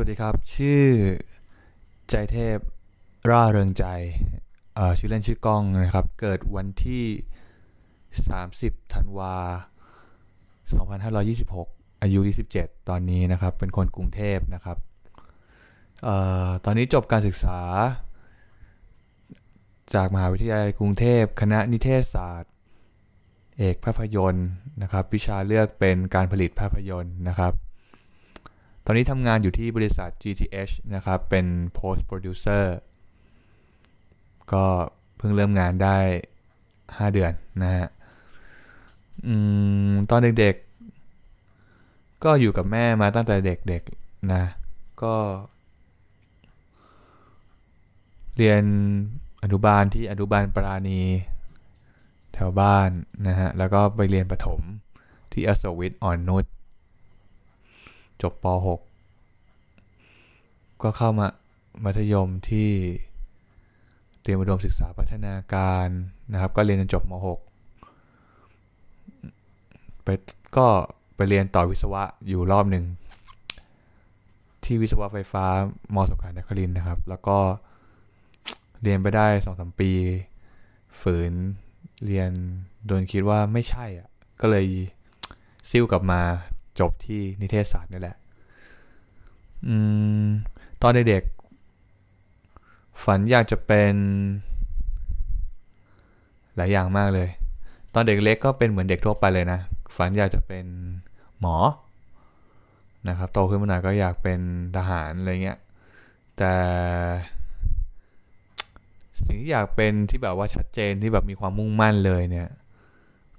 วัสดีครับ ชื่อใจเทพร่าเริงใจชื่อเล่นชื่อกล้องนะครับ เกิดวันที่ 30 ธันวา 2526 อายุ 27 ตอนนี้นะครับ เป็นคนกรุงเทพนะครับออตอนนี้จบการศึกษา จากมหาวิทยาลัยกรุงเทพ คณะนิเทศศาสตร์ เอกภาพยนตร์นะครับ วิชาเลือกเป็นการผลิตภาพยนตร์นะครับ อนนี้ทำงานอยู่ที่บริษัท GTH นะครับ เป็น post producer ก็เพิ่งเริ่มงานได้ 5 เดือนนะฮะอตอนเด็กๆ ก็อยู่กับแม่มาตั้งแต่เด็กๆนะ ก็ เรียนอนุบาลที่อนุบาลปราณี แถวบ้านนะฮะ แล้วก็ไปเรียนประถมที่อโศวิทอ่อนนุช จบป .6 ก็เข้ามามัธยมที่เตรียมอุดมศึกษาพัฒนาการนะครับ ก็เรียนจนจบม .6 ไปก็ไปเรียนต่อวิศวะอยู่รอบหนึ่ง ที่วิศวะไฟฟ้ามสงขลานครินนะครับ แล้วก็เรียนไปได้สองสามปี ฝืนเรียนโดนคิดว่าไม่ใช่อะก็เลยซิ่วกลับมา จบที่นิเทศศาสตร์นี่แหละ อืม ตอนเด็กๆฝันอยากจะเป็นหลายอย่างมากเลย ตอนเด็กเล็กก็เป็นเหมือนเด็กทั่วไปเลยนะ ฝันอยากจะเป็นหมอ นะครับ โตขึ้นมาหน่อยก็อยากเป็นทหารอะไรเงี้ย แต่สิ่งที่อยากเป็นที่แบบว่าชัดเจนที่แบบมีความมุ่งมั่นเลยเนี่ย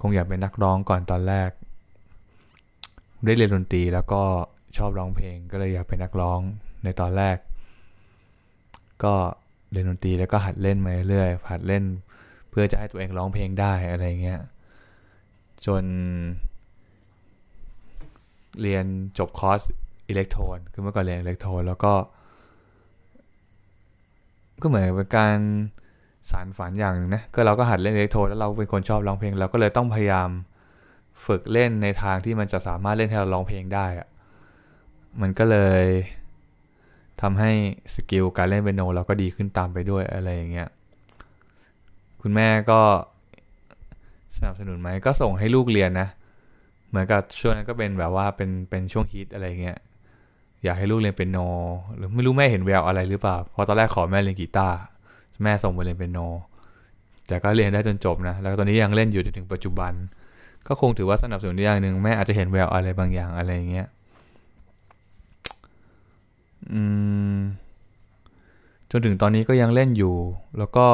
คงอยากเป็นนักร้องก่อนตอนแรก ได้เรียนดนตรีแล้วก็ชอบร้องเพลงก็เลยอยากเป็นนักร้องในตอนแรก ก็เรียนดนตรีแล้วก็หัดเล่นมาเรื่อยๆหัดเล่น เพื่อจะให้ตัวเองร้องเพลงได้อะไรเงี้ยจน เรียนจบคอร์สอิเล็กโทรนคือเมื่อก่อนเรียนอิเล็กโทรนแล้วก็ ก็เหมือนเป็นการสารฝันอย่างหนึงนะก็เราก็หัดเล่นอิเล็กโทรนแล้วเราเป็นคนชอบร้องเพลงเราก็เลยต้องพยายาม ฝึกเล่นในทางที่มันจะสามารถเล่นให้เราร้องเพลงได้อะมันก็เลยทำให้สกิลการเล่นเปียโนเราก็ดีขึ้นตามไปด้วยอะไรอย่างเงี้ย คุณแม่ก็สนับสนุนไหมก็ส่งให้ลูกเรียนนะ เหมือนกับช่วงนั้นก็เป็นแบบว่าเป็นเป็นช่วงฮิตอะไรเงี้ย อยากให้ลูกเรียนเปียโน หรือไม่รู้แม่เห็นแววอะไรหรือเปล่าเพราะตอนแรกขอแม่เรียนกีตาร์แม่ส่งไปเรียนเปียโน แต่ก็เรียนได้จนจบนะ แล้วตอนนี้ยังเล่นอยู่จนถึงปัจจุบัน ก็คงถือว่าสนับสนุนอย่างหนึ่งแม่อาจจะเห็นแววอะไรบางอย่างอะไรอย่างเงี้ยอืมจนถึงตอนนี้ก็ยังเล่นอยู่ แล้วก็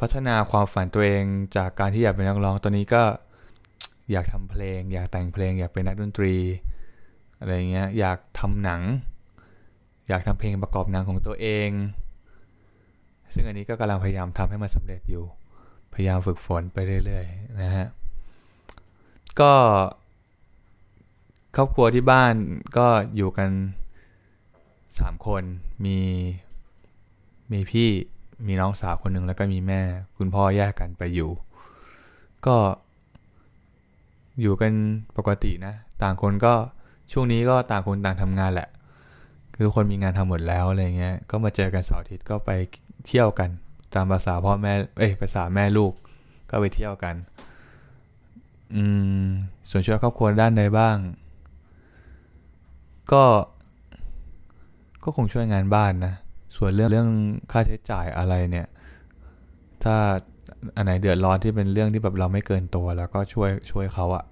พัฒนาความฝันตัวเองจากการที่อยากเป็นนักร้องตอนนี้ก็อยากทำเพลง อยากแต่งเพลง อยากเป็นนักดนตรี อะไรเงี้ยอยากทำหนัง อยากทำเพลงประกอบหนังของตัวเอง ซึ่งอันนี้ก็กำลังพยายามทำให้มันสำเร็จอยู่ พยายามฝึกฝนไปเรื่อยๆนะฮะ ก็ครอบครัวที่บ้านก็อยู่กันสามคนมีมีพี่มีน้องสาวคนหนึ่งแล้วก็มีแม่ คุณพ่อแยกกันไปอยู่ ก็อยู่กันปกตินะ ต่างคนก็ช่วงนี้ก็ต่างคนต่างทำงานแหละ คือคนมีงานทำหมดแล้วอะไรเงี้ยก็มาเจอกันเสาร์อาทิตย์ก็ไปเที่ยวกัน ตามภาษาพ่อแม่เอ้ยภาษาแม่ลูกก็ไปเที่ยวกัน อืมส่วนช่วยครอบครัวด้านใดบ้าง ก็ ก็คงช่วยงานบ้านนะ ส่วนเรื่องเรื่องค่าใช้จ่ายอะไรเนี่ย ถ้าอันไหนเดือดร้อนที่เป็นเรื่องที่แบบเราไม่เกินตัวแล้วก็ช่วยช่วยเขาอะ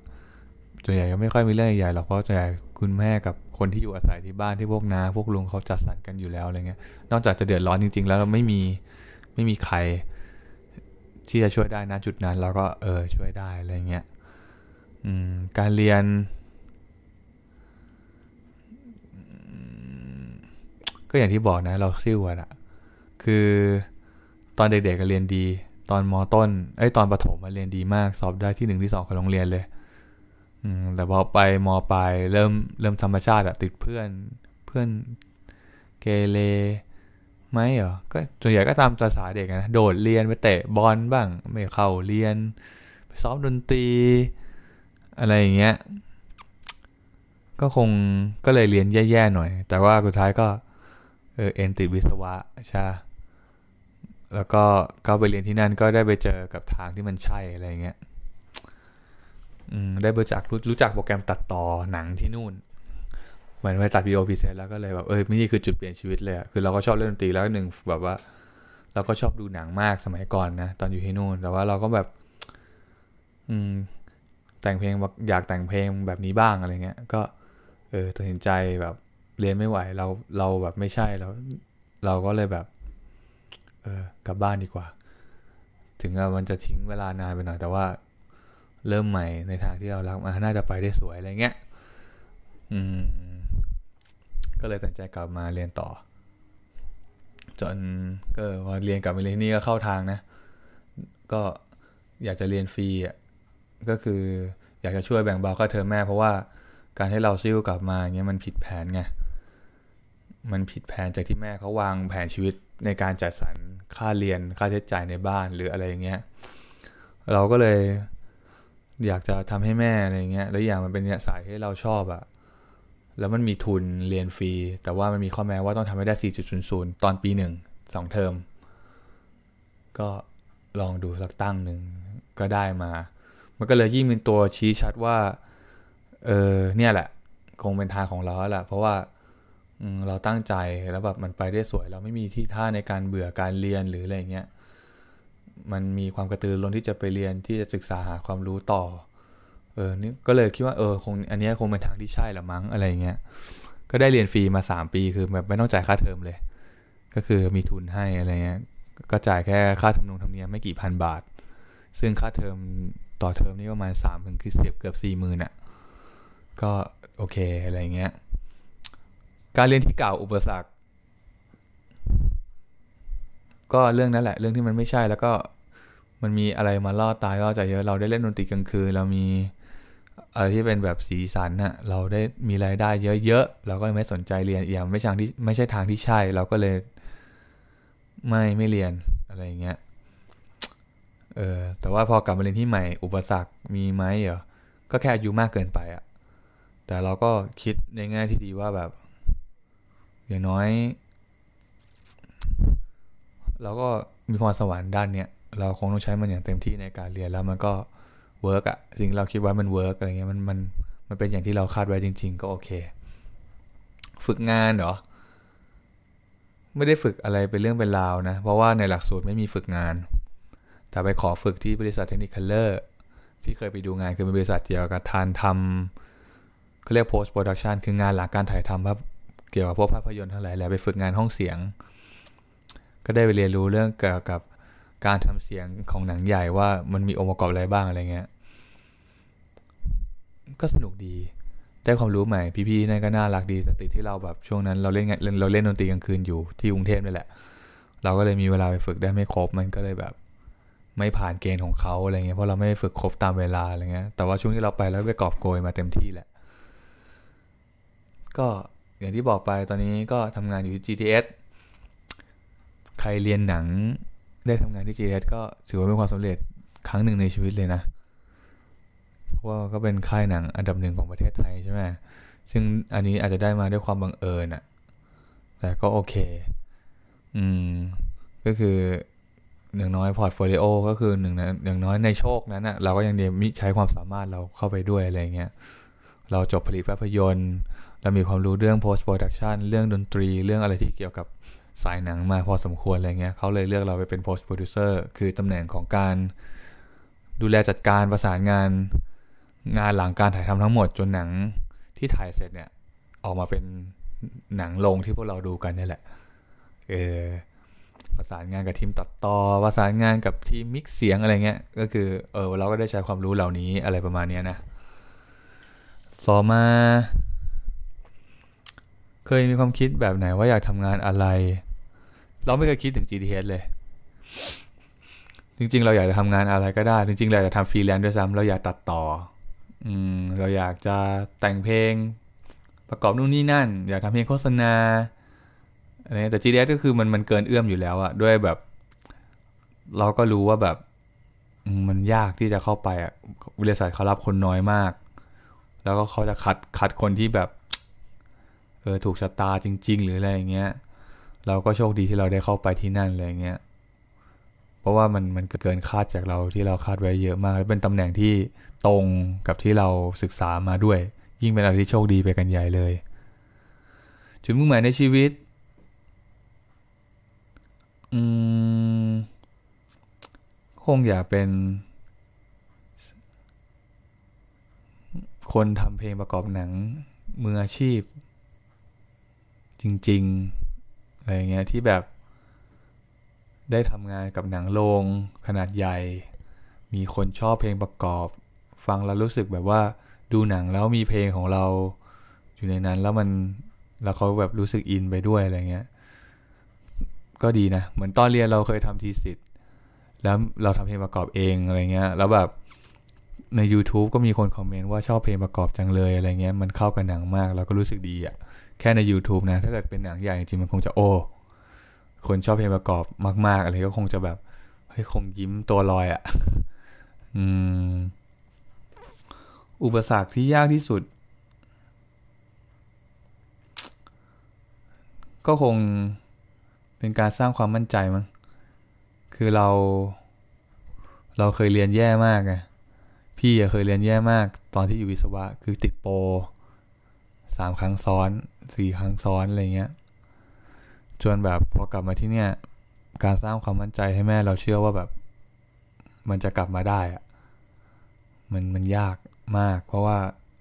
ส่วนใหญ่ก็ไม่ค่อยมีเรื่องใหญ่หรอกเพราะส่วนใหญ่คุณแม่กับคนที่อยู่อาศัยที่บ้านที่พวกนาพวกลุงเขาจัดสรรกันอยู่แล้วอะไรเงี้ย นอกจากจะเดือดร้อนจริง ๆ แล้วเราไม่มีไม่มีใครที่จะช่วยได้นะจุดนั้นเราก็เออช่วยได้อะไรเงี้ย การเรียน ก็อย่างที่บอกนะ เราซิ่วอะคือตอนเด็กๆก็เรียนดี ตอนมต้นเอ้ตอนประถมมาเรียนดีมาก สอบได้ที่หนึ่งที่สองของโรงเรียนเลยแต่พอไปมปลายเริ่มเริ่มธรรมชาติอะติดเพื่อนเพื่อนเกเรไหมเหรอก็ส่วนใหญ่ก็ตามภาษาเด็กนะ โดดเรียนไปเตะบอลบ้าง ไม่เข้าเรียน ไปซ้อมดนตรี อะไรอย่างเงี้ย ก็คงก็เลยเรียนแย่ๆหน่อย แต่ว่าสุดท้ายก็เออเอ็นติดวิศวะใช่แล้วก็ก็ไปเรียนที่นั่นก็ได้ไปเจอกับทางที่มันใช่อะไรเงี้ยอืมได้รู้จักรู้รู้จักโปรแกรมตัดต่อหนังที่นู่น เหมือนไปตัดวีดีโอพิเศษแล้วก็เลยแบบเออนี่คือจุดเปลี่ยนชีวิตเลยคือเราก็ชอบเล่นดนตรีแล้วหนึ่งแบบว่า เราก็ชอบดูหนังมากสมัยก่อนนะตอนอยู่ที่นู่น แต่ว่าเราก็แบบ อืม แต่งเพลงอยากแต่งเพลงแบบนี้บ้างอะไรเงี้ย ก็เออตัดสินใจแบบเรียนไม่ไหว เราเราแบบไม่ใช่แล้วเราก็เลยแบบ เออกลับบ้านดีกว่า ถึงมันจะทิ้งเวลานานไปหน่อยแต่ว่า เริ่มใหม่ในทางที่เรารักมาน่าจะไปได้สวยอะไรเงี้ยอืม ก็เลยตัดใจกลับมาเรียนต่อ จนก็พอเรียนกลับมาเรียนนี่ก็เข้าทางนะ ก็อยากจะเรียนฟรีอะ ก็คืออยากจะช่วยแบ่งเบาค่าเทอมแม่ เพราะว่าการให้เราซิ่วกลับมาเงี้ยมันผิดแผนไง มันผิดแผนจากที่แม่เขาวางแผนชีวิตในการจัดสรรค่าเรียนค่าใช้จ่ายในบ้านหรืออะไรอย่างเงี้ย เราก็เลยอยากจะทำให้แม่อะไรเงี้ย แล้วอย่างมันเป็นสายที่เราชอบอะแล้วมันมีทุนเรียนฟรี แต่ว่ามันมีข้อแม้ว่าต้องทำให้ได้ 4.00 ตอนปีหนึ่งสองเทอม ก็ลองดูสักตั้งหนึ่งก็ได้มา มันก็เลยยิ่งเป็นตัวชี้ชัดว่า เออเนี่ยแหละ คงเป็นทางของเราแหละ เพราะว่าเราตั้งใจแล้วแบบมันไปได้สวย เราไม่มีที่ท่าในการเบื่อการเรียนหรืออะไรเงี้ยมันมีความกระตือร้นที่จะไปเรียนที่จะศึกษาหาความรู้ต่อ เออนี่ก็เลยคิดว่าเออคงอันนี้คงเป็นทางที่ใช่ละมั้งอะไรเงี้ยก็ได้เรียนฟรีมาสามปีคือแบบไม่ต้องจ่ายค่าเทอมเลย ก็คือมีทุนให้อะไรเงี้ยก็จ่ายแค่ค่าทำนงทำเนียมไม่กี่พันบาท ซึ่งค่าเทอม ต่อเทอมนี่ประมาณสามถึงคือเสียบเกือบสี่หมื่นอะ ก็โอเคอะไรเงี้ย การเรียนที่เก่าอุปสรรค ก็เรื่องนั้นแหละ เรื่องที่มันไม่ใช่แล้วก็มันมีอะไรมาล่อตายล่อใจเยอะเราได้เล่นดนตรีกลางคืนเรามีอะไรที่เป็นแบบสีสันอะเราได้มีรายได้เยอะๆเราก็ไม่สนใจเรียนอย่างไม่ใช่ทางที่ไม่ใช่ทางที่ใช่ เราก็เลย ไม่ไม่เรียนอะไรอย่างเงี้ย เออ แต่ว่าพอกลับมาเรียนที่ใหม่ อุปสรรคมีไหมเหรอ ก็แค่อายุมากเกินไปอะแต่เราก็คิดในแง่ที่ดีว่าแบบ อย่างน้อย เราก็มีพรสวรรค์ด้านเนี้ย เราคงต้องใช้มันอย่างเต็มที่ในการเรียนแล้วมันก็เวิร์กอะสิ่งเราคิดว่ามันเวิร์กอะไรเงี้ยมันมันมันเป็นอย่างที่เราคาดไว้จริง ๆ ก็โอเค ฝึกงานเหรอ ไม่ได้ฝึกอะไรเป็นเรื่องเป็นราวนะ เพราะว่าในหลักสูตรไม่มีฝึกงาน แต่ไปขอฝึกที่บริษัทเทคนิคเลอร์ที่เคยไปดูงานคือเป็นบริษัทเกี่ยวกับทานทำเขาเรียก post production คืองานหลังการถ่ายทำครับเกี่ยวกับพวกภาพยนตร์ทั้งหลายแหละไปฝึกงานห้องเสียง ก็ได้ไปเรียนรู้เรื่องเกี่ยวกับการทำเสียงของหนังใหญ่ว่ามันมีองค์ประกอบอะไรบ้างอะไรเงี้ย ก็สนุกดี ได้ความรู้ใหม่ พี่ๆนั่นก็น่ารักดีแต่ติดที่เราแบบช่วงนั้นเราเล่นเราเล่นดนตรีกลางคืนอยู่ที่กรุงเทพนี่แหละ เราก็เลยมีเวลาไปฝึกได้ไม่ครบมันก็เลยแบบ ไม่ผ่านเกณฑ์ของเขาอะไรเงี้ยเพราะเราไม่ฝึกครบตามเวลาอะไรเงี้ยแต่ว่าช่วงที่เราไปแล้วไปกอบโกยมาเต็มที่แหละ ก็อย่างที่บอกไปตอนนี้ก็ทำงานอยู่ที่ GTS ใครเรียนหนังได้ทำงานที่ GTS ก็ถือว่าเป็นความสำเร็จครั้งหนึ่งในชีวิตเลยนะ เพราะว่าก็เป็นค่ายหนังอันดับหนึ่งของประเทศไทยใช่ไหมซึ่งอันนี้อาจจะได้มาด้วยความบังเอิญอะแต่ก็โอเค อืม ก็คือ หนึ่งน้อยพอร์ตโฟลิโอก็คือหนึ่งนะอย่างน้อยในโชคนั้นอะเราก็ยังเดีใช้ความสามารถเราเข้าไปด้วยอะไรเงี้ยเราจบผลิตภาพยนตร์ เรามีความรู้เรื่อง post production เรื่องดนตรีเรื่องอะไรที่เกี่ยวกับสายหนังมาพอสมควรอะไรเงี้ยเขาเลยเลือกเราไปเป็น post producer คือตำแหน่งของการดูแลจัดการประสานงานงานหลังการถ่ายทำทั้งหมดจนหนังที่ถ่ายเสร็จเนี่ย ออกมาเป็นหนังลงที่พวกเราดูกันนี่แหละเออ ประสานงานกับทีมตัดต่อ ประสานงานกับทีมมิกเสียงอะไรเงี้ย ก็คือ เออเราก็ได้ใช้ความรู้เหล่านี้อะไรประมาณนี้นะต่อมา เคยมีความคิดแบบไหนว่าอยากทำงานอะไร เราไม่เคยคิดถึง GTS เลย จริง ๆ เราอยากจะทำงานอะไรก็ได้ จริง ๆ เราอยากจะทำฟรีแลนซ์ด้วยซ้ำเราอยากตัดต่อ อืม เราอยากจะแต่งเพลง ประกอบนู่นนี่นั่น อยากทำเพลงโฆษณา อะแต่ GTS ก็คือมันมันเกินเอื้อมอยู่แล้วอะด้วยแบบ เราก็รู้ว่าแบบมันยากที่จะเข้าไปอะบริษัทเขารับคนน้อยมาก แล้วก็เขาจะคัดคัดคนที่แบบเออถูกชะตาจริง ๆ หรืออะไรอย่างเงี้ย เราก็โชคดีที่เราได้เข้าไปที่นั่นอะไรเงี้ยเพราะว่ามันมันเกินคาดจากเราที่เราคาดไว้เยอะมาก และเป็นตำแหน่งที่ตรงกับที่เราศึกษามาด้วย ยิ่งเป็นอะไรที่โชคดีไปกันใหญ่เลย จุดมุ่งหมายในชีวิต อืม คงอยากเป็น คนทำเพลงประกอบหนัง มืออาชีพ จริง ๆ อะไรเงี้ยที่แบบ ได้ทำงานกับหนังโรงขนาดใหญ่ มีคนชอบเพลงประกอบ ฟังแล้วรู้สึกแบบว่าดูหนังแล้วมีเพลงของเรา อยู่ในนั้นแล้วมันแล้วเขาแบบรู้สึกอินไปด้วยอะไรเงี้ย ก็ดีนะ เหมือนตอนเรียนเราเคยทำทีสิทธ์แล้วเราทำเพลงประกอบเองอะไรเงี้ย แล้วแบบใน YouTube ก็มีคนคอมเมนต์ว่าชอบเพลงประกอบจังเลยอะไรเงี้ย มันเข้ากับหนังมากเราก็รู้สึกดีอะแค่ใน YouTube นะ ถ้าเกิดเป็นหนังใหญ่จริงมันคงจะโอ้ คนชอบเพลงประกอบมาก ๆ อะไรก็คงจะแบบเฮ้ยคงยิ้มตัวลอยอะ่ะ อืม อุปสรรคที่ยากที่สุด ก็คง เป็นการสร้างความมั่นใจมั้งคือเรา เราเคยเรียนแย่มากไงพี่เคยเรียนแย่มากตอนที่อยู่วิศวะ คือติดโปรสามครั้งซ้อนสี่ครั้งซ้อนอะไรเงี้ยจนแบบพอกลับมาที่เนี่ย การสร้างความมั่นใจให้แม่เราเชื่อว่าแบบ มันจะกลับมาได้อะมันมันยากมาก เพราะว่า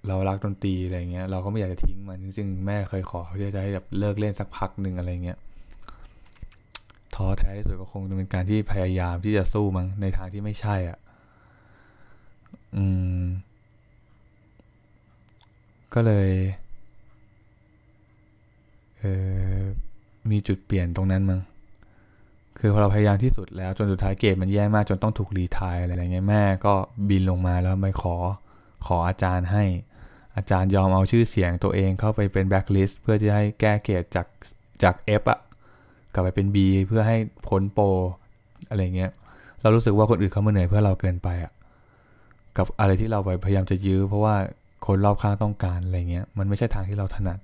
เรารักดนตรีอะไรเงี้ยเราก็ไม่อยากจะทิ้งมันจริงๆแม่เคยขอที่จะให้แบบเลิกเล่นสักพักหนึ่งอะไรเงี้ย ท้อแท้ที่สุดก็คงจะเป็นการที่พยายามที่จะสู้มั้งในทางที่ไม่ใช่อะ อืม ก็เลยเออมีจุดเปลี่ยนตรงนั้นมั้งคือพอเราพยายามที่สุดแล้วจนสุดท้ายเกรดมันแย่มากจนต้องถูกรีทายอะไรอย่างเงี้ยแม่ก็บินลงมาแล้วไปขอขออาจารย์ให้อาจารย์ยอมเอาชื่อเสียงตัวเองเข้าไปเป็นแบ็คลิสต์เพื่อที่ให้แก้เกรดจากจาก F อะ กลับไปเป็น B เพื่อให้พ้นโปรอะไรเงี้ย เรารู้สึกว่าคนอื่นเขามาเหนื่อยเพื่อเราเกินไปอะกับอะไรที่เราไปพยายามจะยื้อ เพราะว่าคนรอบข้างต้องการอะไรเงี้ยมันไม่ใช่ทางที่เราถนัด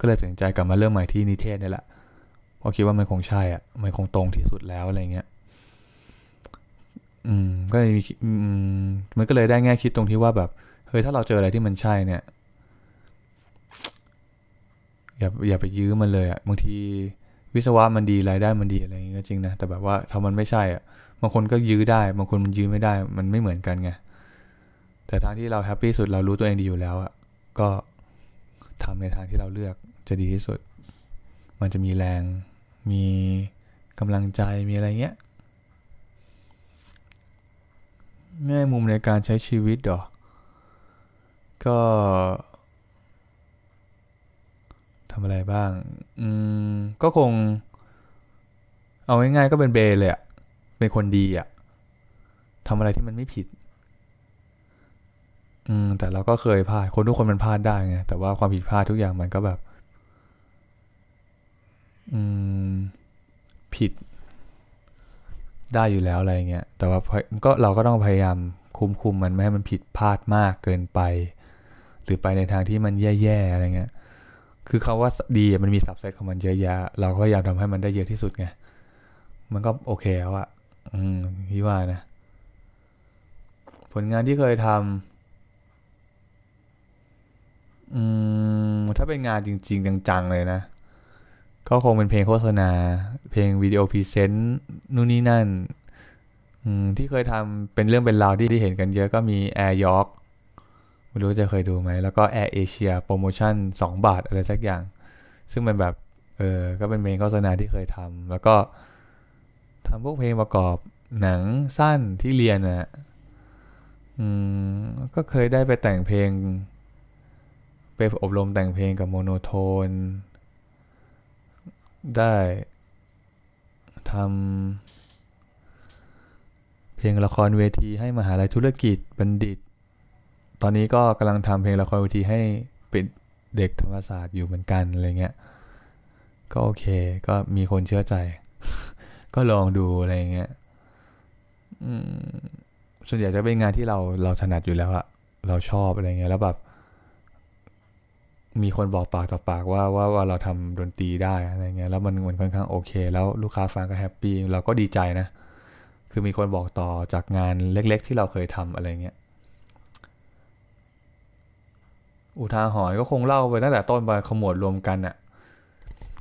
ก็เลยตัดสินใจกลับมาเริ่มใหม่ที่นิเทศนี่แหละเพราะคิดว่ามันคงใช่อะมันคงตรงที่สุดแล้วอะไรเงี้ยอืมก็เลยมีอืมมันก็เลยได้แง่คิดตรงที่ว่าแบบเฮ้ยถ้าเราเจออะไรที่มันใช่เนี่ย อย่าอย่าไปยื้อมันเลยอะบางที วิศวะมันดีรายได้มันดีอะไรอย่างเงี้ยจริงนะแต่แบบว่าถ้ามันไม่ใช่อะบางคนก็ยื้อได้ บางคนมันยื้อไม่ได้ มันไม่เหมือนกันไงแต่ทางที่เราแฮปปี้สุดเรารู้ตัวเองดีอยู่แล้วอะก็ทำในทางที่เราเลือกจะดีที่สุด มันจะมีแรง มีกำลังใจมีอะไรเงี้ยแง่มุมในการใช้ชีวิตหรอก็ ทำอะไรบ้าง อืม ก็คง เอาง่ายๆก็เป็นเบเลยอะเป็นคนดีอะทำอะไรที่มันไม่ผิด อืม แต่เราก็เคยพลาด คนทุกคนมันพลาดได้ไง แต่ว่าความผิดพลาดทุกอย่างมันก็แบบ อืม ผิด ได้อยู่แล้วอะไรเงี้ย แต่ว่าก็เราก็ต้องพยายามคุมคุมมันไม่ให้มันผิดพลาดมากเกินไป หรือไปในทางที่มันแย่ๆอะไรเงี้ย คือคาว่าดีมันมีสับเซตของมันเยอะแยะเราก็พยายามทำให้มันได้เยอะที่สุดไง มันก็โอเคแล้วอะอืมพี่ว่านะ ผลงานที่เคยทำอืมถ้าเป็นงานจริง ๆ จัง ๆ เลยนะ ก็คงเป็นเพลงโฆษณา เพลงวิดีโอพรีเซนต์นู่นนี่นั่นที่เคยทำเป็นเรื่องเป็นราวที่ที่เห็นกันเยอะก็มี Air York ไม่รู้จะเคยดูไหม แล้วก็ Air Asia โปรโมชั่น 2 บาทอะไรสักอย่าง ซึ่งเป็นแบบ เออ ก็เป็นเพลงโฆษณาที่เคยทำ แล้วก็ทำพวกเพลงประกอบหนังสั้นที่เรียนอะ่ะอืม ก็เคยได้ไปแต่งเพลง ไปอบรมแต่งเพลงกับโมโนโทน ได้ทำเพลงละครเวทีให้มหาลัยธุรกิจบัณฑิต ตอนนี้ก็กำลังทำเพลงละครเวทีให้เป็นเด็กธรรมศาสตร์อยู่เหมือนกันอะไรเงี้ยก็โอเคก็มีคนเชื่อใจ ก็ลองดูอะไรเงี้ยส่วนใหญ่จะเป็นงานที่เราเราถนัดอยู่แล้วอะเราชอบอะไรเงี้ยแล้วแบบมีคนบอกปากต่อปากว่าว่าว่าเราทำดนตรีได้อะไรเงี้ยแล้วมันมันค่อนข้างโอเค แล้วลูกค้าฟังก็แฮปปี้เราก็ดีใจนะ คือมีคนบอกต่อจากงานเล็ก ๆ ที่เราเคยทำอะไรเงี้ย อุทาหรณ์ก็คงเล่าไปตั้งแต่ต้นไปขมวดรวมกันอะ่ะ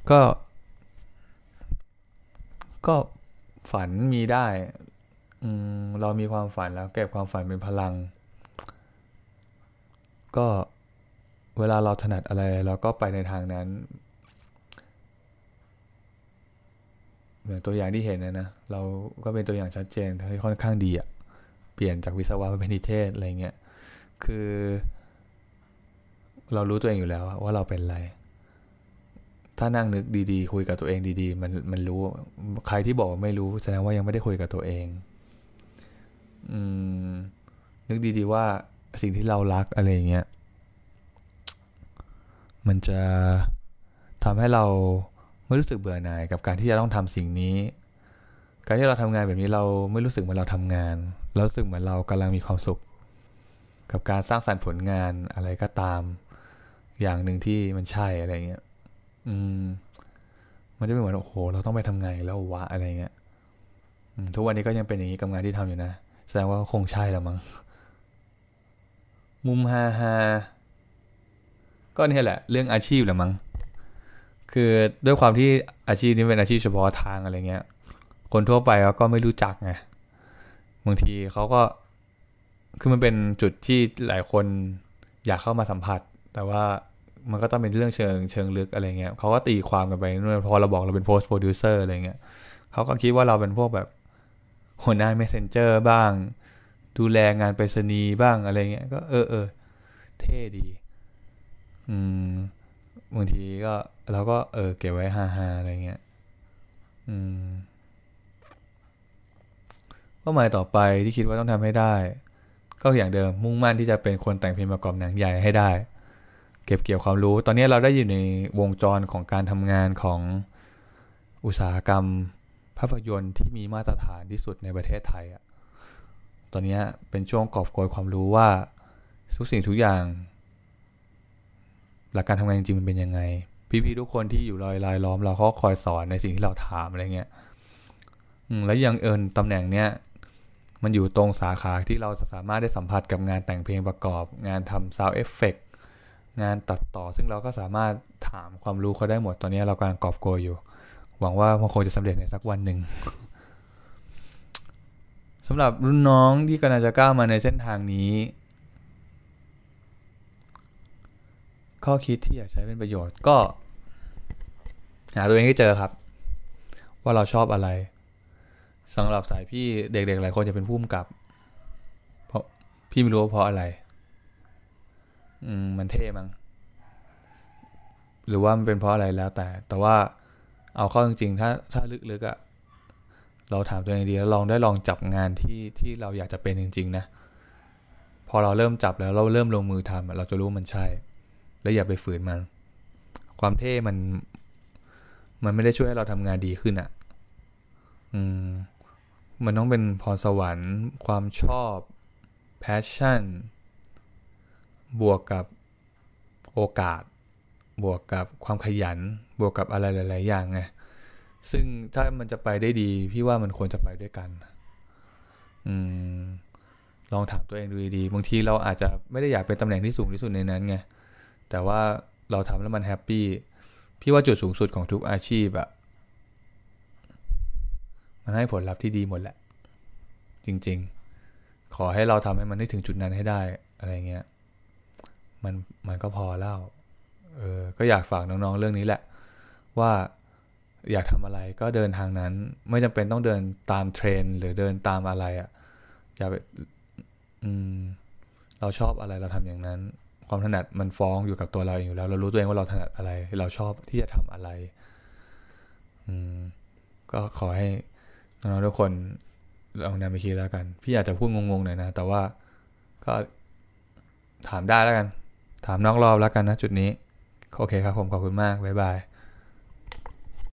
ก็ ก็ฝันมีได้ อืมเรามีความฝันแล้ว เก็บความฝันเป็นพลัง ก็เวลาเราถนัดอะไร เราก็ไปในทางนั้นเหมือนตัวอย่างที่เห็นนะนะ เราก็เป็นตัวอย่างชัดเจนที่ค่อนข้างดีอะเปลี่ยนจากวิศวะมาเป็นนิเทศอะไรเงี้ย คือ เรารู้ตัวเองอยู่แล้วว่าเราเป็นอะไร ถ้านั่งนึกดีๆ คุยกับตัวเองดีๆ มันมันรู้ ใครที่บอกไม่รู้แสดงว่ายังไม่ได้คุยกับตัวเอง อืม นึกดีๆว่าสิ่งที่เรารักอะไรเงี้ย มันจะทำให้เราไม่รู้สึกเบื่อหน่ายกับการที่จะต้องทำสิ่งนี้ การที่เราทำงานแบบนี้เราไม่รู้สึกเหมือนเราทำงานเรารู้สึกเหมือนเรากำลังมีความสุข กับการสร้างสรรค์ผลงานอะไรก็ตาม อย่างหนึ่งที่มันใช่อะไรเงี้ย อืม มันจะไม่เหมือนโอ้โห เราต้องไปทำงานแล้ววะอะไรเงี้ยทุกวันนี้ก็ยังเป็นอย่างนี้กับงานที่ทำอยู่นะ แสดงว่าคงใช่แล้วมั้ง มุมฮาฮาก็นี่แหละ เรื่องอาชีพแหละมั้ง คือด้วยความที่อาชีพนี้เป็นอาชีพเฉพาะทางอะไรเงี้ย คนทั่วไปเขาก็ไม่รู้จักไง บางทีเขาก็ คือมันเป็นจุดที่หลายคนอยากเข้ามาสัมผัส แต่ว่ามันก็ต้องเป็นเรื่องเชิงเชิงลึกอะไรเงี้ยเขาก็ตีความกันไปนู่นพอเราบอกเราเป็นโพสต์โปรดิวเซอร์อะไรเงี้ยเขาก็คิดว่าเราเป็นพวกแบบหัวหน้าเมสเซนเจอร์บ้าง ดูแลงานไปรษณีย์บ้างอะไรเงี้ยก็เออเออเท่ดี อืมบางทีก็เราก็เออเก็บไว้ฮาฮาอะไรเงี้ย อืมเป้าหมายต่อไปที่คิดว่าต้องทำให้ได้ ก็อย่างเดิมมุ่งมั่นที่จะเป็นคนแต่งเพลงประกอบหนังใหญ่ให้ได้ เก็บเกี่ยวความรู้ ตอนนี้เราได้อยู่ในวงจรของการทำงานของอุตสาหกรรม ภาพยนตร์ที่มีมาตรฐานที่สุดในประเทศไทยอะตอนนี้เป็นช่วงกอบโกยความรู้ว่าทุกสิ่งทุกอย่าง หลักการทำงานจริงๆมันเป็นยังไง พี่ๆทุกคนที่อยู่รอยรายล้อมเราเขาคอยสอนในสิ่งที่เราถามอะไรเงี้ยแล้วยังเอิญตำแหน่งเนี้ยมันอยู่ตรงสาขาที่เราสามารถได้สัมผัสกับงานแต่งเพลงประกอบ งานทำซาวเอฟเฟก งานตัดต่อ ซึ่งเราก็สามารถถามความรู้เขาได้หมด ตอนนี้เรากำลังกอบโกยอยู่ หวังว่ามันคงจะสำเร็จในสักวันหนึ่งสำหรับรุ่นน้องที่กำลังจะก้าวมาในเส้นทางนี้ ข้อคิดที่อยากใช้เป็นประโยชน์ก็หาตัวเองให้เจอครับ ว่าเราชอบอะไรสำหรับสายพี่เด็กๆหลายคนจะเป็นผู้กำกับ เพราะพี่ไม่รู้ว่าเพราะอะไร อืมมันเท่มั้งหรือว่ามันเป็นเพราะอะไรแล้วแต่ แต่ว่าเอาเข้าจริงๆ ถ้าถ้าลึกๆอะ่ะเราถามตัวเองดีแล้วลองได้ลองจับงานที่ที่เราอยากจะเป็นจริง ๆ นะ พอเราเริ่มจับแล้วเราเริ่มลงมือทำเราจะรู้มันใช่ แล้วอย่าไปฝืนมัน ความเท่มัน มันไม่ได้ช่วยให้เราทำงานดีขึ้นอะ่ะ อืม มันต้องเป็นพรสวรรค์ ความชอบ passion บวกกับโอกาส บวกกับความขยัน บวกกับอะไรหลาย ๆ อย่างไงซึ่งถ้ามันจะไปได้ดี พี่ว่ามันควรจะไปด้วยกัน อืมลองถามตัวเองดูดีๆบางทีเราอาจจะไม่ได้อยากเป็นตำแหน่งที่สูงที่สุดในนั้นไงแต่ว่าเราทำแล้วมันแฮปปี้พี่ว่าจุดสูงสุดของทุกอาชีพอะมันให้ผลลัพธ์ที่ดีหมดแหละ จริง ๆ ขอให้เราทำให้มันได้ถึงจุดนั้นให้ได้อะไรเงี้ย มันมันก็พอแล้วเออก็อยากฝากน้องๆเรื่องนี้แหละ ว่าอยากทำอะไรก็เดินทางนั้น ไม่จำเป็นต้องเดินตามเทรน หรือเดินตามอะไรอะ่ะอย่าไปอืมเราชอบอะไรเราทำอย่างนั้น ความถนัดมันฟ้องอยู่กับตัวเราอยู่แล้ว เรารู้ตัวเองว่าเราถนัดอะไร เราชอบที่จะทำอะไร อืมก็ขอให้น้องๆทุกคนลองนำไปคิดแล้วกัน พี่อาจจะพูดงงๆหน่อยนะ แต่ว่าก็ถามได้แล้วกัน ถามนอกรอบแล้วกันนะจุดนี้ โอเคครับผมขอบคุณมาก บ๊ายบาย